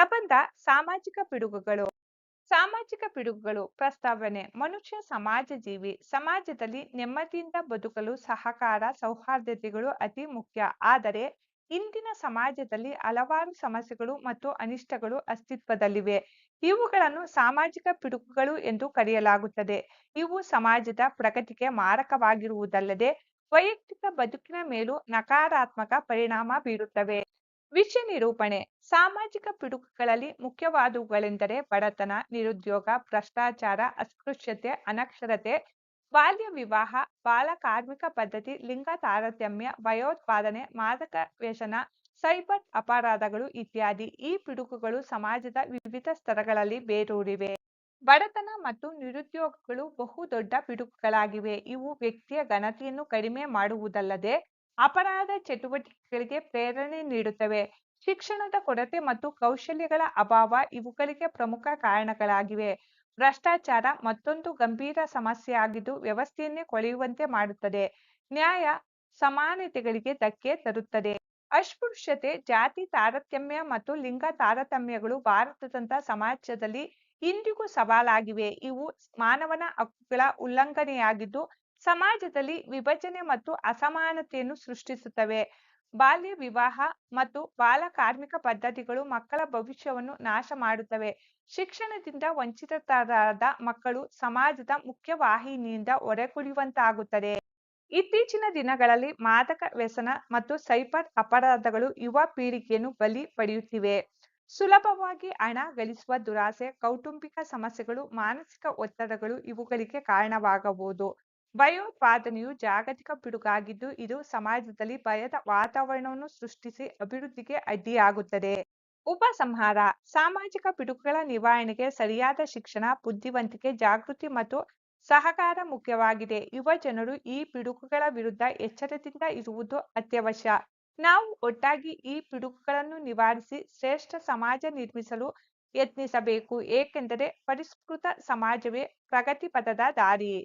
ಪ್ರಬಂಧ ಸಾಮಾಜಿಕ ಪಿಡುಗುಗಳು. ಸಾಮಾಜಿಕ ಪಿಡುಗುಗಳು, ಪ್ರಸ್ತಾವನೆ, ಮನುಷ್ಯ ಸಮಾಜ ಜೀವಿ, ಸಮಾಜದಲ್ಲಿ ನೆಮ್ಮದಿಯಿಂದ ಬದುಕಲು ಸಹಕಾರ, ಸೌಹಾರ್ದತೆಗಳು ಅತಿ ಮುಖ್ಯ. ಆದರೆ, ಇಂದಿನ ಸಮಾಜದಲ್ಲಿ ಹಲವಾರು ಸಮಸ್ಯೆಗಳು ಮತ್ತು ಅನಿಷ್ಟಗಳು ಅಸ್ತಿತ್ವದಲ್ಲಿವೆ. ಇವುಗಳನ್ನು ಸಾಮಾಜಿಕ ಪಿಡುಗುಗಳು ಎಂದು ಕರೆಯಲಾಗುತ್ತದೆ. ಇವು ಸಮಾಜದ ಪ್ರಗತಿಗೆ ಮಾರಕವಾಗಿರುವುದಲ್ಲದೆ, ವೈಯಕ್ತಿಕ ಬದುಕಿನ ಮೇಲೂ ನಕಾರಾತ್ಮಕ ಪರಿಣಾಮ ಬೀರುತ್ತವೆ. ವಿಷಯ ನಿರೂಪಣೆ. ಸಾಮಾಜಿಕ ಪಿಡುಗುಗಳಲ್ಲಿ ಮುಖ್ಯವಾದವುಗಳೆಂದರೆ ಬಡತನ, ನಿರುದ್ಯೋಗ, ಭ್ರಷ್ಟಾಚಾರ, ಅಸ್ಪೃಶ್ಯತೆ, ಅನಕ್ಷರತೆ, ಬಾಲ್ಯ ವಿವಾಹ, ಬಾಲ ಕಾರ್ಮಿಕ ಪದ್ಧತಿ, ಲಿಂಗ ತಾರತಮ್ಯ ಭಯೋತ್ಪಾದನೆ ಮಾದಕ ವ್ಯಸನ, ಸೈಬರ್ ಅಪರಾಧಗಳು ಇತ್ಯಾದಿ. ಈ ಪಿಡುಗುಗಳು ಸಮಾಜದ ವಿವಿಧ ಸ್ತರಗಳಲ್ಲಿ ಬೇರೂರಿವೆ. ಬಡತನ ಮತ್ತು ನಿರುದ್ಯೋಗಗಳು ಬಹುದೊಡ್ಡ ಪಿಡುಗುಗಳಾಗಿವೆ ಇವು ವ್ಯಕ್ತಿಯ ಘನತೆಯನ್ನು ಕಡಿಮೆ ಮಾಡುವುದಲ್ಲದೆ ಅಪರಾಧ ಚಟುವಟಿಕೆಗಳಿಗೆ ಪ್ರೇರಣೆ ನೀಡುತ್ತವೆ. ಶಿಕ್ಷಣದ ಕೊರತೆ ಮತ್ತು ಕೌಶಲ್ಯಗಳ ಅಭಾವ ಇವುಗಳಿಗೆ ಪ್ರಮುಖ ಕಾರಣಗಳಾಗಿವೆ. ಭ್ರಷ್ಟಾಚಾರ ಮತ್ತೊಂದು ಗಂಭೀರ ಸಮಸ್ಯೆಯಾಗಿದ್ದು ವ್ಯವಸ್ಥೆಯನ್ನೇ ಕೊಳೆಯುವಂತೆ ಮಾಡುತ್ತದೆ. ನ್ಯಾಯ ಸಮಾನತೆಗಳಿಗೆ ಧಕ್ಕೆ ತರುತ್ತದೆ. ಅಸ್ಪೃಶ್ಯತೆ, ಜಾತಿ ತಾರತಮ್ಯ ಮತ್ತು ಲಿಂಗ ತಾರತಮ್ಯಗಳು ಭಾರತದಂತಹ ಸಮಾಜದಲ್ಲಿ ಇಂದಿಗೂ ಸವಾಲಾಗಿವೆ. ಇವು ಮಾನವನ ಹಕ್ಕುಗಳ ಉಲ್ಲಂಘನೆಯಾಗಿದ್ದು ಸಮಾಜದಲ್ಲಿ ವಿಭಜನೆ ಮತ್ತು ಅಸಮಾನತೆಯನ್ನು ಸೃಷ್ಟಿಸುತ್ತವೆ. ಬಾಲ್ಯ ವಿವಾಹ ಮತ್ತು ಬಾಲ ಕಾರ್ಮಿಕ ಪದ್ಧತಿಗಳು ಮಕ್ಕಳ ಭವಿಷ್ಯವನ್ನು ನಾಶ ಮಾಡುತ್ತವೆ. ಶಿಕ್ಷಣದಿಂದ ವಂಚಿತರಾದ ಮಕ್ಕಳು ಸಮಾಜದ ಮುಖ್ಯ ವಾಹಿನಿಯಿಂದ ಹೊರಗುಳಿಯುವಂತಾಗುತ್ತದೆ. ಇತ್ತೀಚಿನ ದಿನಗಳಲ್ಲಿ ಮಾದಕ ವ್ಯಸನ ಮತ್ತು ಸೈಬರ್ ಅಪರಾಧಗಳು ಯುವ ಪೀಳಿಗೆಯನ್ನು ಬಲಿ ಪಡೆಯುತ್ತಿವೆ. ಸುಲಭವಾಗಿ ಹಣ ಗಳಿಸುವ ದುರಾಸೆ, ಕೌಟುಂಬಿಕ ಸಮಸ್ಯೆಗಳು, ಮಾನಸಿಕ ಒತ್ತಡಗಳು ಇವುಗಳಿಗೆ ಕಾರಣವಾಗಬಹುದು. ಭಯೋತ್ಪಾದನೆಯು ಜಾಗತಿಕ ಪಿಡುಗಾಗಿದ್ದು, ಇದು ಸಮಾಜದಲ್ಲಿ ಭಯದ ವಾತಾವರಣವನ್ನು ಸೃಷ್ಟಿಸಿ ಅಭಿವೃದ್ಧಿಗೆ ಅಡ್ಡಿಯಾಗುತ್ತದೆ. ಉಪಸಂಹಾರ ಸಾಮಾಜಿಕ ಪಿಡುಗುಗಳ ನಿವಾರಣೆಗೆ ಸರಿಯಾದ ಶಿಕ್ಷಣ, ಬುದ್ಧಿವಂತಿಕೆ, ಜಾಗೃತಿ ಮತ್ತು ಸಹಕಾರ ಮುಖ್ಯವಾಗಿದೆ. ಯುವ ಜನರು ಈ ಪಿಡುಗುಗಳ ವಿರುದ್ಧ ಎಚ್ಚರದಿಂದ ಇರುವುದು ಅತ್ಯವಶ್ಯ. ನಾವು ಒಟ್ಟಾಗಿ ಈ ಪಿಡುಗುಗಳನ್ನು ನಿವಾರಿಸಿ ಶ್ರೇಷ್ಠ ಸಮಾಜ ನಿರ್ಮಿಸಲು ಯತ್ನಿಸಬೇಕು, ಏಕೆಂದರೆ ಪರಿಷ್ಕೃತ ಸಮಾಜವೇ ಪ್ರಗತಿ ಪಥದ ದಾರಿ.